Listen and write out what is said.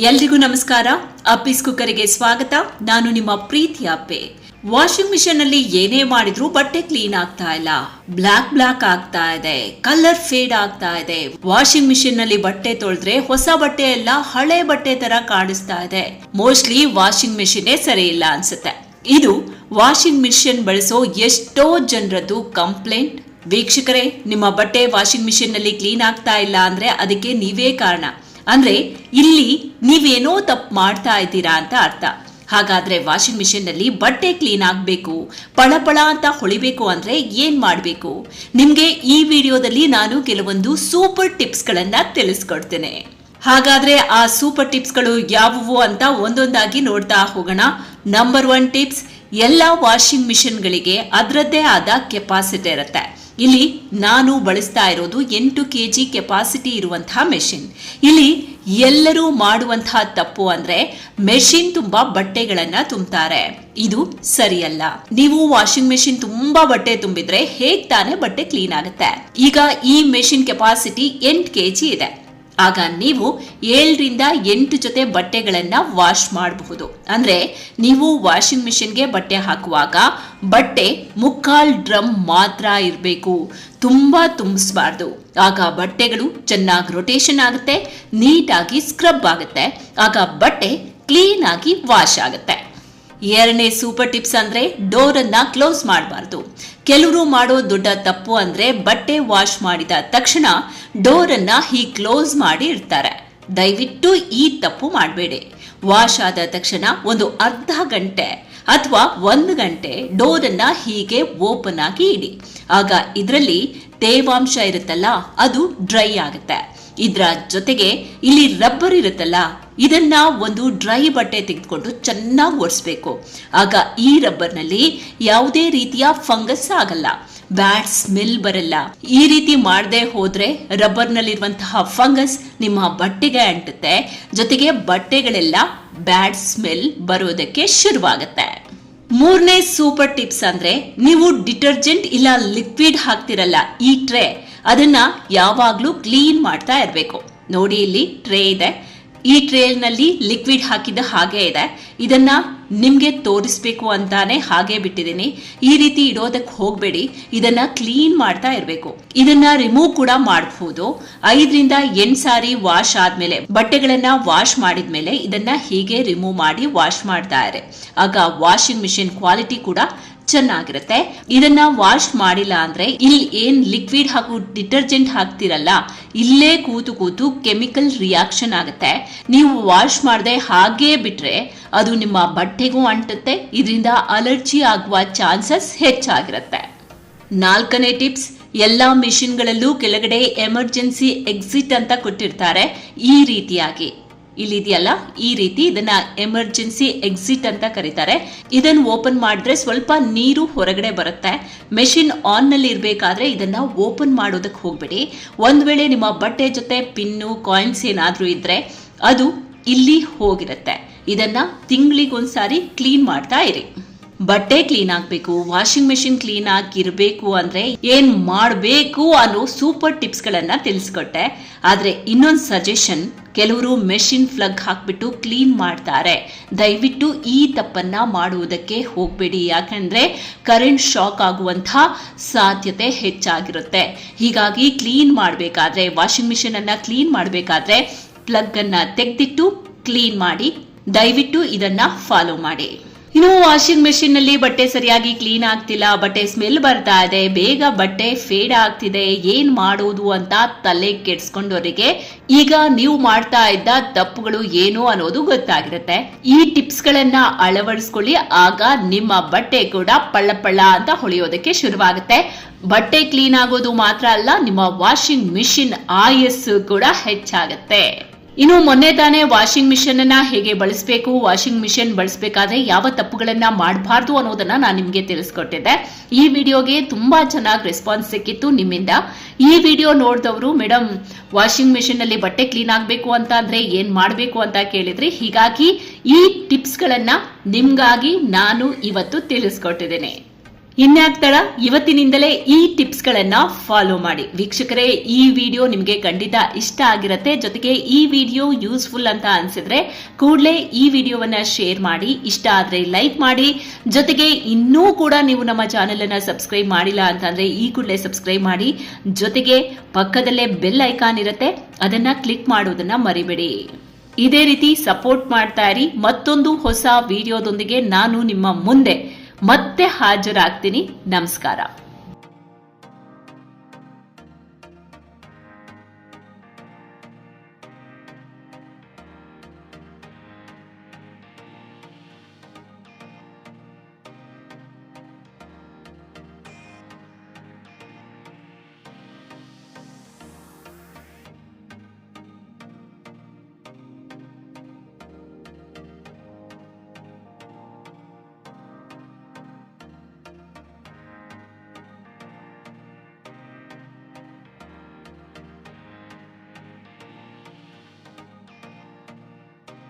ಎಲ್ರಿಗೂ ನಮಸ್ಕಾರ. ಅಪ್ಪಿಸ್ ಕುಕ್ಕರಿಗೆ ಸ್ವಾಗತ. ನಾನು ನಿಮ್ಮ ಪ್ರೀತಿ ಅಪ್ಪೆ. ವಾಷಿಂಗ್ ಮಿಷನ್ ಅಲ್ಲಿ ಏನೇ ಮಾಡಿದ್ರು ಬಟ್ಟೆ ಕ್ಲೀನ್ ಆಗ್ತಾ ಇಲ್ಲ. ಬ್ಲಾಕ್ ಬ್ಲಾಕ್ ಆಗ್ತಾ ಇದೆ. ಕಲರ್ ಫೇಡ್ ಆಗ್ತಾ ಇದೆ. ವಾಷಿಂಗ್ ಮಿಷಿನ್ನಲ್ಲಿ ಬಟ್ಟೆ ತೊಳೆದ್ರೆ ಹೊಸ ಬಟ್ಟೆ ಎಲ್ಲ ಹಳೆ ಬಟ್ಟೆ ತರ ಕಾಣಿಸ್ತಾ ಇದೆ. ಮೋಸ್ಟ್ಲಿ ವಾಷಿಂಗ್ ಮಿಷಿನೇ ಸರಿ ಇಲ್ಲ ಅನ್ಸುತ್ತೆ. ಇದು ವಾಷಿಂಗ್ ಮಿಷಿನ್ ಬಳಸೋ ಎಷ್ಟೋ ಜನರದ್ದು ಕಂಪ್ಲೇಂಟ್ ವೀಕ್ಷಕರೇ, ನಿಮ್ಮ ಬಟ್ಟೆ ವಾಷಿಂಗ್ ಮಿಷಿನ್ನಲ್ಲಿ ಕ್ಲೀನ್ ಆಗ್ತಾ ಇಲ್ಲ ಅಂದ್ರೆ ಅದಕ್ಕೆ ನೀವೇ ಕಾರಣ. ಅಂದ್ರೆ ಇಲ್ಲಿ ನೀವೇನೋ ತಪ್ಪು ಮಾಡ್ತಾ ಇದ್ದೀರಾ ಅಂತ ಅರ್ಥ. ಹಾಗಾದ್ರೆ ವಾಷಿಂಗ್ ಮಿಷಿನ್ನಲ್ಲಿ ಬಟ್ಟೆ ಕ್ಲೀನ್ ಆಗಬೇಕು, ಪಳಪಳ ಅಂತ ಹೊಳಿಬೇಕು ಅಂದ್ರೆ ಏನ್ ಮಾಡಬೇಕು? ನಿಮ್ಗೆ ಈ ವಿಡಿಯೋದಲ್ಲಿ ನಾನು ಕೆಲವೊಂದು ಸೂಪರ್ ಟಿಪ್ಸ್ ಗಳನ್ನ ತಿಳಿಸ್ಕೊಡ್ತೇನೆ. ಹಾಗಾದ್ರೆ ಆ ಸೂಪರ್ ಟಿಪ್ಸ್ಗಳು ಯಾವುವು ಅಂತ ಒಂದೊಂದಾಗಿ ನೋಡ್ತಾ ಹೋಗೋಣ. ನಂಬರ್ ಒನ್ ಟಿಪ್ಸ್ ಎಲ್ಲ ವಾಷಿಂಗ್ ಮಿಷಿನ್ಗಳಿಗೆ ಅದರದ್ದೇ ಆದ ಕೆಪಾಸಿಟಿ ಇರುತ್ತೆ. ಇಲ್ಲಿ ನಾನು ಬಳಸ್ತಾ ಇರೋದು ಎಂಟು ಕೆ ಜಿ ಕೆಪಾಸಿಟಿ ಇರುವಂತಹ ಮೆಷಿನ್ ಇಲ್ಲಿ ಎಲ್ಲರೂ ಮಾಡುವಂತಹ ತಪ್ಪು ಅಂದ್ರೆ ಮೆಷಿನ್ ತುಂಬಾ ಬಟ್ಟೆಗಳನ್ನ ತುಂಬ್ತಾರೆ. ಇದು ಸರಿಯಲ್ಲ. ನೀವು ವಾಷಿಂಗ್ ಮೆಷಿನ್ ತುಂಬಾ ಬಟ್ಟೆ ತುಂಬಿದ್ರೆ ಹೇಗ್ ತಾನೇ ಬಟ್ಟೆ ಕ್ಲೀನ್ ಆಗುತ್ತೆ. ಈಗ ಈ ಮೆಷಿನ್ ಕೆಪಾಸಿಟಿ ಎಂಟು ಕೆ ಜಿ ಇದೆ. ಆಗ ನೀವು ಏಳರಿಂದ ಎಂಟು ಜೊತೆ ಬಟ್ಟೆಗಳನ್ನ ವಾಶ್ ಮಾಡಬಹುದು. ಅಂದ್ರೆ ನೀವು ವಾಷಿಂಗ್ ಮಿಷಿನ್ಗೆ ಬಟ್ಟೆ ಹಾಕುವಾಗ ಬಟ್ಟೆ ಮುಕ್ಕಾಲ್ ಡ್ರಮ್ ಮಾತ್ರ ಇರಬೇಕು. ತುಂಬಾ ತುಂಬಿಸಬಾರ್ದು. ಆಗ ಬಟ್ಟೆಗಳು ಚೆನ್ನಾಗಿ ರೊಟೇಷನ್ ಆಗುತ್ತೆ, ನೀಟಾಗಿ ಸ್ಕ್ರಬ್ ಆಗುತ್ತೆ. ಆಗ ಬಟ್ಟೆ ಕ್ಲೀನ್ ಆಗಿ ವಾಶ್ ಆಗುತ್ತೆ. ಎರಡನೇ ಸೂಪರ್ ಟಿಪ್ಸ್ ಅಂದ್ರೆ ಡೋರ್ ಅನ್ನ ಕ್ಲೋಸ್ ಮಾಡಬಾರ್ದು. ಕೆಲವರು ಮಾಡೋ ದೊಡ್ಡ ತಪ್ಪು ಅಂದ್ರೆ ಬಟ್ಟೆ ವಾಶ್ ಮಾಡಿದ ತಕ್ಷಣ ಡೋರ್ ಅನ್ನ ಹೀ ಕ್ಲೋಸ್ ಮಾಡಿ ಇರ್ತಾರೆ ದಯವಿಟ್ಟು ಈ ತಪ್ಪು ಮಾಡಬೇಡಿ. ವಾಶ್ ಆದ ತಕ್ಷಣ ಒಂದು ಅರ್ಧ ಗಂಟೆ ಅಥವಾ ಒಂದು ಗಂಟೆ ಡೋರ್ ಅನ್ನ ಹೀಗೆ ಓಪನ್ ಆಗಿ ಇಡಿ. ಆಗ ಇದರಲ್ಲಿ ತೇವಾಂಶ ಇರುತ್ತಲ್ಲ, ಅದು ಡ್ರೈ ಆಗುತ್ತೆ. ಇದರ ಜೊತೆಗೆ ಇಲ್ಲಿ ರಬ್ಬರ್ ಇರುತ್ತಲ್ಲ ಇದನ್ನ ಒಂದು ಡ್ರೈ ಬಟ್ಟೆ ತೆಗೆದುಕೊಂಡು ಚೆನ್ನಾಗಿ ಒರೆಸ್ಬೇಕು. ಆಗ ಈ ರಬ್ಬರ್ನಲ್ಲಿ ಯಾವುದೇ ರೀತಿಯ ಫಂಗಸ್ ಆಗಲ್ಲ. ಬ್ಯಾಡ್ ಸ್ಮೆಲ್ ಬರಲ್ಲ. ಈ ರೀತಿ ಮಾಡದೆ ಹೋದ್ರೆ ರಬ್ಬರ್ನಲ್ಲಿರುವಂತಹ ಫಂಗಸ್ ನಿಮ್ಮ ಬಟ್ಟೆಗೆ ಅಂಟುತ್ತೆ. ಜೊತೆಗೆ ಬಟ್ಟೆಗಳೆಲ್ಲ ಬ್ಯಾಡ್ ಸ್ಮೆಲ್ ಬರೋದಕ್ಕೆ ಶುರುವಾಗುತ್ತೆ. ಮೂರನೇ ಸೂಪರ್ ಟಿಪ್ಸ್ ಅಂದ್ರೆ ನೀವು ಡಿಟರ್ಜೆಂಟ್ ಇಲ್ಲ ಲಿಕ್ವಿಡ್ ಹಾಕ್ತಿರಲ್ಲ ಈ ಟ್ರೇ ಅದನ್ನ ಯಾವಾಗ್ಲೂ ಕ್ಲೀನ್ ಮಾಡ್ತಾ ಇರಬೇಕು. ನೋಡಿ ಇಲ್ಲಿ ಟ್ರೇ ಇದೆ. ಈ ಟ್ರೇನಲ್ಲಿ ಲಿಕ್ವಿಡ್ ಹಾಕಿದ ಹಾಗೆ ಇದೆ. ಇದನ್ನ ನಿಮ್ಗೆ ತೋರಿಸ್ಬೇಕು ಅಂತಾನೆ ಹಾಗೆ ಬಿಟ್ಟಿದ್ದೀನಿ. ಈ ರೀತಿ ಇಡೋದಕ್ಕೆ ಹೋಗಬೇಡಿ. ಇದನ್ನ ಕ್ಲೀನ್ ಮಾಡ್ತಾ ಇರಬೇಕು. ಇದನ್ನ ರಿಮೂವ್ ಕೂಡ ಮಾಡಬಹುದು ಐದರಿಂದ ಎಂಟು ಸಾರಿ ವಾಶ್ ಆದ್ಮೇಲೆ, ಬಟ್ಟೆಗಳನ್ನ ವಾಶ್ ಮಾಡಿದ್ಮೇಲೆ ಇದನ್ನ ಹೀಗೆ ರಿಮೂವ್ ಮಾಡಿ ವಾಶ್ ಮಾಡ್ತಾ ಇರೆ. ಆಗ ವಾಷಿಂಗ್ ಮಿಷಿನ್ ಕ್ವಾಲಿಟಿ ಕೂಡ ಚೆನ್ನಾಗಿರುತ್ತೆ. ಇದನ್ನ ವಾಶ್ ಮಾಡಿಲ್ಲ ಅಂದ್ರೆ ಇಲ್ಲಿ ಏನ್ ಲಿಕ್ವಿಡ್ ಹಾಗೂ ಡಿಟರ್ಜೆಂಟ್ ಹಾಕ್ತಿರಲ್ಲ ಇಲ್ಲೇ ಕೂತು ಕೂತು ಕೆಮಿಕಲ್ ರಿಯಾಕ್ಷನ್ ಆಗುತ್ತೆ. ನೀವು ವಾಶ್ ಮಾಡದೆ ಹಾಗೇ ಬಿಟ್ರೆ ಅದು ನಿಮ್ಮ ಬಟ್ಟೆಗೂ ಅಂಟುತ್ತೆ, ಇದರಿಂದ ಅಲರ್ಜಿ ಆಗುವ ಚಾನ್ಸಸ್ ಹೆಚ್ಚಾಗಿರುತ್ತೆ. ನಾಲ್ಕನೇ ಟಿಪ್ಸ್ ಎಲ್ಲ ಮಿಷಿನ್ಗಳಲ್ಲೂ ಕೆಳಗಡೆ ಎಮರ್ಜೆನ್ಸಿ ಎಕ್ಸಿಟ್ ಅಂತ ಕೊಟ್ಟಿರ್ತಾರೆ. ಈ ರೀತಿಯಾಗಿ. ಇಲ್ಲಿದೆಯಲ್ಲ ಈ ರೀತಿ ಇದನ್ನ ಎಮರ್ಜೆನ್ಸಿ ಎಕ್ಸಿಟ್ ಅಂತ ಕರೀತಾರೆ. ಇದನ್ನ ಓಪನ್ ಮಾಡಿದ್ರೆ ಸ್ವಲ್ಪ ನೀರು ಹೊರಗಡೆ ಬರುತ್ತೆ. ಮೆಷಿನ್ ಆನ್ನಲ್ಲಿ ಇರಬೇಕಾದ್ರೆ ಇದನ್ನ ಓಪನ್ ಮಾಡೋದಕ್ಕೆ ಹೋಗ್ಬೇಡಿ. ಒಂದ್ ವೇಳೆ ನಿಮ್ಮ ಬಟ್ಟೆ ಜೊತೆ ಪಿನ್ನು ಕಾಯಿನ್ಸ್ ಏನಾದರೂ ಇದ್ರೆ ಅದು ಇಲ್ಲಿ ಹೋಗಿರುತ್ತೆ. ಇದನ್ನ ತಿಂಗಳಿಗೊಂದ್ಸಾರಿ ಕ್ಲೀನ್ ಮಾಡ್ತಾ ಇರಿ. ಬಟ್ಟೆ ಕ್ಲೀನ್ ಆಗಬೇಕು, ವಾಷಿಂಗ್ ಮೆಷಿನ್ ಕ್ಲೀನ್ ಆಗಿರಬೇಕು ಅಂದ್ರೆ ಏನ್ ಮಾಡಬೇಕು ಅನ್ನೋ ಸೂಪರ್ ಟಿಪ್ಸ್ ಗಳನ್ನ ತಿಳಿಸ್ಕೊಟ್ಟೆ. ಆದ್ರೆ ಇನ್ನೊಂದು ಸಜೆಷನ್, ಕೆಲವರು ಮೆಷಿನ್ ಫ್ಲಗ್ ಹಾಕ್ಬಿಟ್ಟು ಕ್ಲೀನ್ ಮಾಡ್ತಾರೆ. ದಯವಿಟ್ಟು ಈ ತಪ್ಪನ್ನ ಮಾಡುವುದಕ್ಕೆ ಹೋಗ್ಬೇಡಿ. ಯಾಕಂದ್ರೆ ಕರೆಂಟ್ ಶಾಕ್ ಆಗುವಂತ ಸಾಧ್ಯತೆ ಹೆಚ್ಚಾಗಿರುತ್ತೆ. ಹೀಗಾಗಿ ಕ್ಲೀನ್ ಮಾಡಬೇಕಾದ್ರೆ, ವಾಷಿಂಗ್ ಮೆಷಿನ್ ಅನ್ನ ಕ್ಲೀನ್ ಮಾಡಬೇಕಾದ್ರೆ ಅನ್ನ ತೆಗೆದಿಟ್ಟು ಕ್ಲೀನ್ ಮಾಡಿ, ದಯವಿಟ್ಟು ಇದನ್ನ ಫಾಲೋ ಮಾಡಿ. ಇನ್ನು ವಾಷಿಂಗ್ ಮೆಷಿನ್ನಲ್ಲಿ ಬಟ್ಟೆ ಸರಿಯಾಗಿ ಕ್ಲೀನ್ ಆಗ್ತಿಲ್ಲ, ಬಟ್ಟೆ ಸ್ಮೆಲ್ ಬರ್ತಾ ಇದೆ, ಬೇಗ ಬಟ್ಟೆ ಫೇಡ್ ಆಗ್ತಿದೆ, ಏನ್ ಮಾಡೋದು ಅಂತ ತಲೆ ಕೆಡ್ಸ್ಕೊಂಡವರಿಗೆ ಈಗ ನೀವು ಮಾಡ್ತಾ ಇದ್ದ ತಪ್ಪುಗಳು ಏನು ಅನ್ನೋದು ಗೊತ್ತಾಗಿರುತ್ತೆ. ಈ ಟಿಪ್ಸ್ ಗಳನ್ನ ಅಳವಡಿಸ್ಕೊಳ್ಳಿ, ಆಗ ನಿಮ್ಮ ಬಟ್ಟೆ ಕೂಡ ಪಳ್ಳ ಪಳ್ಳ ಅಂತ ಹೊಳೆಯೋದಕ್ಕೆ ಶುರುವಾಗುತ್ತೆ. ಬಟ್ಟೆ ಕ್ಲೀನ್ ಆಗೋದು ಮಾತ್ರ ಅಲ್ಲ, ನಿಮ್ಮ ವಾಷಿಂಗ್ ಮಿಷಿನ್ ಆಯಸ್ಸು ಕೂಡ ಹೆಚ್ಚಾಗತ್ತೆ. ಇನ್ನು ಮೊನ್ನೆ ತಾನೇ ವಾಷಿಂಗ್ ಮಿಷನ್ ಅನ್ನ ಹೇಗೆ ಬಳಸಬೇಕು, ವಾಷಿಂಗ್ ಮಿಷಿನ್ ಬಳಸಬೇಕಾದ್ರೆ ಯಾವ ತಪ್ಪುಗಳನ್ನ ಮಾಡಬಾರ್ದು ಅನ್ನೋದನ್ನ ನಾನು ನಿಮಗೆ ತಿಳಿಸ್ಕೊಟ್ಟಿದ್ದೆ. ಈ ವಿಡಿಯೋಗೆ ತುಂಬಾ ಚೆನ್ನಾಗಿ ರೆಸ್ಪಾನ್ಸ್ ಸಿಕ್ಕಿತ್ತು ನಿಮ್ಮಿಂದ. ಈ ವಿಡಿಯೋ ನೋಡಿದವರು ಮೇಡಮ್ ವಾಷಿಂಗ್ ಮಿಷನ್ ಅಲ್ಲಿ ಬಟ್ಟೆ ಕ್ಲೀನ್ ಆಗಬೇಕು ಅಂತ ಅಂದ್ರೆ ಏನ್ ಮಾಡಬೇಕು ಅಂತ ಕೇಳಿದ್ರಿ. ಹೀಗಾಗಿ ಈ ಟಿಪ್ಸ್ ಗಳನ್ನ ನಿಮ್ಗಾಗಿ ನಾನು ಇವತ್ತು ತಿಳಿಸ್ಕೊಟ್ಟಿದ್ದೇನೆ. ಇನ್ಯಾಕ್ತಳ ಇವತ್ತಿನಿಂದಲೇ ಈ ಟಿಪ್ಸ್ ಗಳನ್ನ ಫಾಲೋ ಮಾಡಿ. ವೀಕ್ಷಕರೇ, ಈ ವಿಡಿಯೋ ನಿಮಗೆ ಖಂಡಿತ ಇಷ್ಟ ಆಗಿರತ್ತೆ. ಜೊತೆಗೆ ಈ ವಿಡಿಯೋ ಯೂಸ್ಫುಲ್ ಅಂತ ಅನ್ಸಿದ್ರೆ ಕೂಡಲೇ ಈ ವಿಡಿಯೋವನ್ನ ಶೇರ್ ಮಾಡಿ, ಇಷ್ಟ ಆದ್ರೆ ಲೈಕ್ ಮಾಡಿ. ಜೊತೆಗೆ ಇನ್ನೂ ಕೂಡ ನೀವು ನಮ್ಮ ಚಾನೆಲ್ ಅನ್ನ ಸಬ್ಸ್ಕ್ರೈಬ್ ಮಾಡಿಲ್ಲ ಅಂತಂದ್ರೆ ಈ ಕೂಡಲೇ ಸಬ್ಸ್ಕ್ರೈಬ್ ಮಾಡಿ. ಜೊತೆಗೆ ಪಕ್ಕದಲ್ಲೇ ಬೆಲ್ ಐಕಾನ್ ಇರುತ್ತೆ, ಅದನ್ನ ಕ್ಲಿಕ್ ಮಾಡೋದನ್ನ ಮರಿಬೇಡಿ. ಇದೇ ರೀತಿ ಸಪೋರ್ಟ್ ಮಾಡ್ತಾ ಇರಿ. ಮತ್ತೊಂದು ಹೊಸ ವಿಡಿಯೋದೊಂದಿಗೆ ನಾನು ನಿಮ್ಮ ಮುಂದೆ. ಮತ್ತೆ ಹಾಜರಾಗ್ತೀನಿ. ನಮಸ್ಕಾರ.